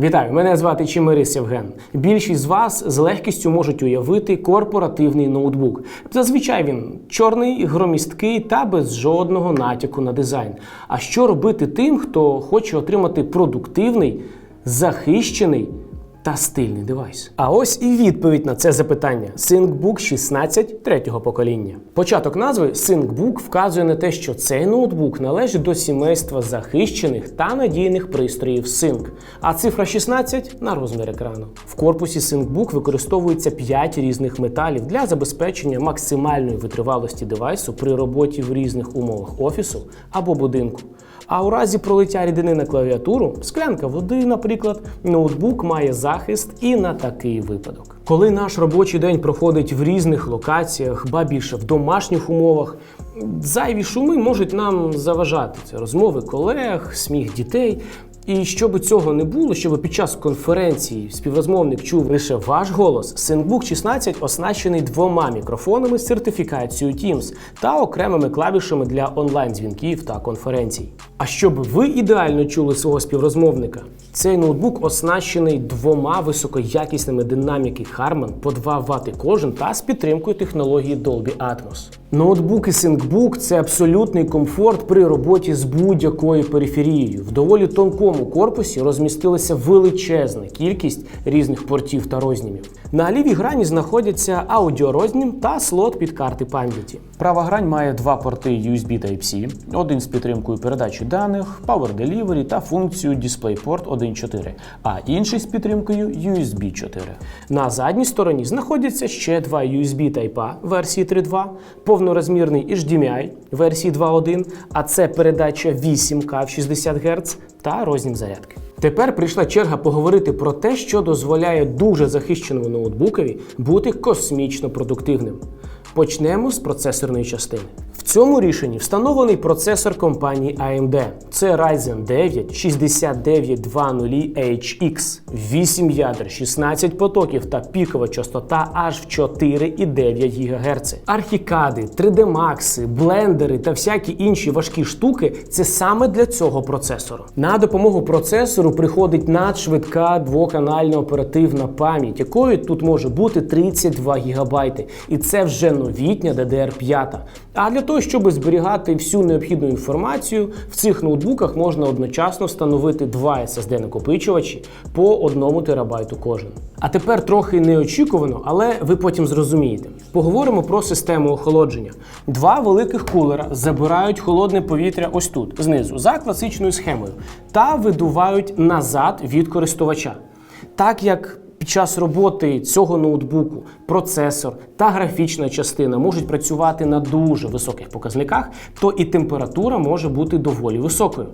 Вітаю, мене звати Чимирис Євген. Більшість з вас з легкістю можуть уявити корпоративний ноутбук. Зазвичай він чорний, громісткий та без жодного натяку на дизайн. А що робити тим, хто хоче отримати продуктивний, захищений та стильний девайс? А ось і відповідь на це запитання: ThinkBook 16 третього покоління. Початок назви ThinkBook вказує на те, що цей ноутбук належить до сімейства захищених та надійних пристроїв Sync, а цифра 16 на розмір екрану. В корпусі ThinkBook використовується 5 різних металів для забезпечення максимальної витривалості девайсу при роботі в різних умовах офісу або будинку. А у разі пролиття рідини на клавіатуру, склянка води, наприклад, ноутбук має захист і на такий випадок. Коли наш робочий день проходить в різних локаціях, ба більше в домашніх умовах, зайві шуми можуть нам заважати. Це розмови колег, сміх дітей. І щоб цього не було, щоб під час конференції співрозмовник чув лише ваш голос, SyncBook 16 оснащений двома мікрофонами з сертифікацією Teams та окремими клавішами для онлайн-дзвінків та конференцій. А щоб ви ідеально чули свого співрозмовника, цей ноутбук оснащений двома високоякісними динаміки Harman по 2 Вт кожен та з підтримкою технології Dolby Atmos. Ноутбуки ThinkBook – це абсолютний комфорт при роботі з будь-якою периферією. В доволі тонкому корпусі розмістилася величезна кількість різних портів та рознімів. На лівій грані знаходяться аудіорознім та слот під карти пам'яті. Права грань має два порти USB Type-C, один з підтримкою передачі даних, Power Delivery та функцію DisplayPort 1.4, а інший з підтримкою USB 4. На задній стороні знаходяться ще два USB Type-A версії 3.2, повнорозмірний HDMI версії 2.1, а це передача 8К в 60 Гц та рознім зарядки. Тепер прийшла черга поговорити про те, що дозволяє дуже захищеному ноутбукові бути космічно продуктивним. Почнемо з процесорної частини. Цьому рішенні встановлений процесор компанії AMD. Це Ryzen 9 6920HX, 8 ядер, 16 потоків та пікова частота аж в 4,9 ГГц. Архікади, 3D Max, блендери та всякі інші важкі штуки це саме для цього процесору. На допомогу процесору приходить надшвидка двоканальна оперативна пам'ять, якою тут може бути 32 ГБ. І це вже новітня DDR5. А для того, щоб зберігати всю необхідну інформацію, в цих ноутбуках можна одночасно встановити два SSD накопичувачі по 1 терабайту кожен. А тепер трохи неочікувано, але ви потім зрозумієте. Поговоримо про систему охолодження. Два великих кулера забирають холодне повітря ось тут, знизу, за класичною схемою, та видувають назад від користувача. Так як під час роботи цього ноутбуку процесор та графічна частина можуть працювати на дуже високих показниках, то і температура може бути доволі високою.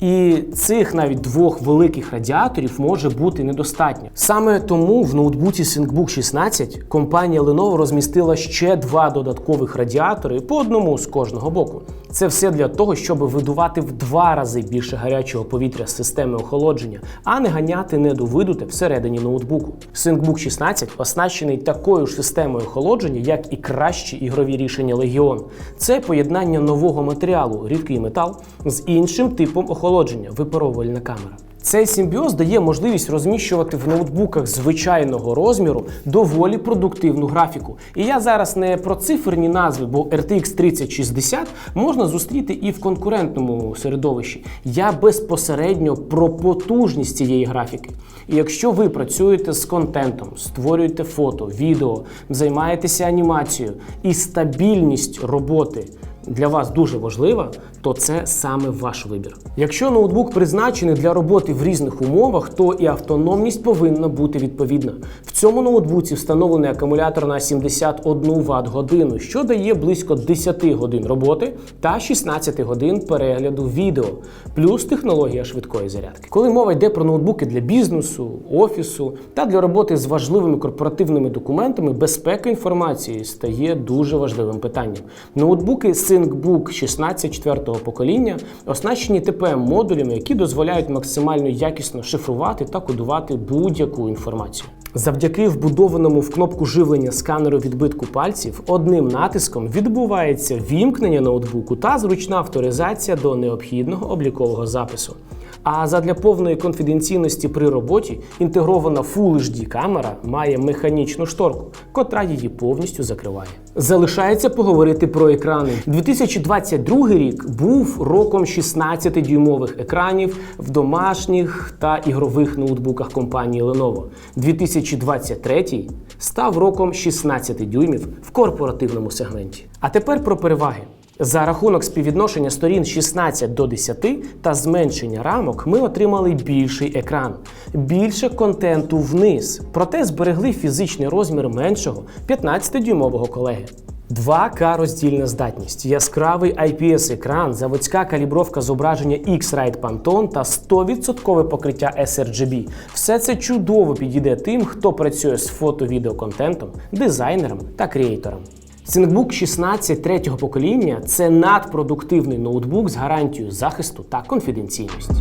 І цих навіть двох великих радіаторів може бути недостатньо. Саме тому в ноутбуці ThinkBook 16 компанія Lenovo розмістила ще два додаткових радіатори по одному з кожного боку. Це все для того, щоб видувати в два рази більше гарячого повітря з системи охолодження, а не ганяти недовидуте всередині ноутбуку. ThinkBook 16 оснащений такою ж системою охолодження, як і кращі ігрові рішення Legion. Це поєднання нового матеріалу, рідкий метал, з іншим типом охолодження випаровувальна камера. Цей симбіоз дає можливість розміщувати в ноутбуках звичайного розміру доволі продуктивну графіку. І я зараз не про циферні назви, бо RTX 3060 можна зустріти і в конкурентному середовищі. Я безпосередньо про потужність цієї графіки. І якщо ви працюєте з контентом, створюєте фото, відео, займаєтеся анімацією і стабільність роботи для вас дуже важлива, то це саме ваш вибір. Якщо ноутбук призначений для роботи в різних умовах, то і автономність повинна бути відповідна. В цьому ноутбуці встановлений акумулятор на 71 Вт годину, що дає близько 10 годин роботи та 16 годин перегляду відео, плюс технологія швидкої зарядки. Коли мова йде про ноутбуки для бізнесу, офісу та для роботи з важливими корпоративними документами, безпека інформації стає дуже важливим питанням. Ноутбуки ThinkBook 16 четвертого покоління оснащені TPM-модулями, які дозволяють максимально якісно шифрувати та кодувати будь-яку інформацію. Завдяки вбудованому в кнопку живлення сканеру відбитку пальців одним натиском відбувається вімкнення ноутбуку та зручна авторизація до необхідного облікового запису. А задля повної конфіденційності при роботі інтегрована Full HD камера має механічну шторку, котра її повністю закриває. Залишається поговорити про екрани. 2022 рік був роком 16-дюймових екранів в домашніх та ігрових ноутбуках компанії Lenovo. 2023 став роком 16 дюймів в корпоративному сегменті. А тепер про переваги. За рахунок співвідношення сторін 16 до 10 та зменшення рамок ми отримали більший екран, більше контенту вниз, проте зберегли фізичний розмір меншого 15-дюймового колеги. 2К роздільна здатність, яскравий IPS-екран, заводська калібровка зображення X-Rite Pantone та 100% покриття sRGB. Все це чудово підійде тим, хто працює з фото-відеоконтентом, дизайнером та креатором. ThinkBook 16 третього покоління це надпродуктивний ноутбук з гарантією захисту та конфіденційності.